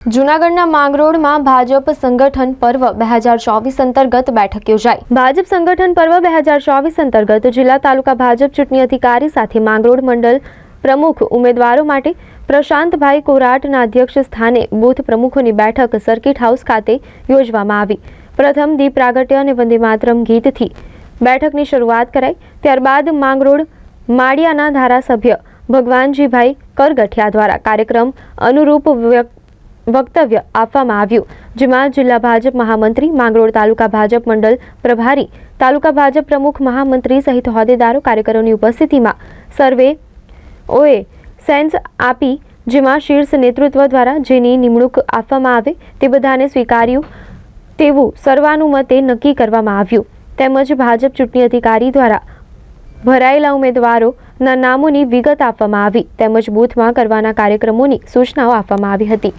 જૂનાગઢના માંગરોળમાં ભાજપ સંગઠન પર્વ બે હજાર ચોવીસ અંતર્ગત બેઠક યોજાઈ. ભાજપ સંગઠન પર્વ બે હજાર ચોવીસ અંતર્ગત જિલ્લા તાલુકા ભાજપ ચૂંટણી અધિકારી સાથે માંગરોળ મંડળ પ્રમુખ ઉમેદવારો માટે પ્રશાંતભાઈ કોરાટના અધ્યક્ષ સ્થાને બૂથ પ્રમુખોની બેઠક સર્કિટ હાઉસ ખાતે યોજવામાં આવી. પ્રથમ દીપ પ્રાગટ્ય અને વંદે માતરમ ગીતથી બેઠકની શરૂઆત કરાઈ. ત્યારબાદ માંગરોળ માળિયાના ધારાસભ્ય ભગવાનજીભાઈ કરગઠિયા દ્વારા કાર્યક્રમ અનુરૂપ વ્યક્ત વક્તવ્ય આપવામાં આવ્યું, જેમાં જિલ્લા ભાજપ મહામંત્રી, માંગરોળ તાલુકા ભાજપ મંડળ પ્રભારી, તાલુકા ભાજપ પ્રમુખ મહામંત્રી સહિત હોદ્દેદારો, કાર્યકરોની ઉપસ્થિતિમાં સર્વે ઓએ સેન્સ આપી, જેમાં શીર્ષ નેતૃત્વ દ્વારા જેની નિમણૂક આપવામાં આવે તે બધાને સ્વીકાર્યું તેવું સર્વાનુમતે નક્કી કરવામાં આવ્યું. તેમજ ભાજપ ચૂંટણી અધિકારી દ્વારા ભરાયેલા ઉમેદવારોના નામોની વિગત આપવામાં આવી, તેમજ બૂથમાં કરવાના કાર્યક્રમોની સૂચનાઓ આપવામાં આવી હતી.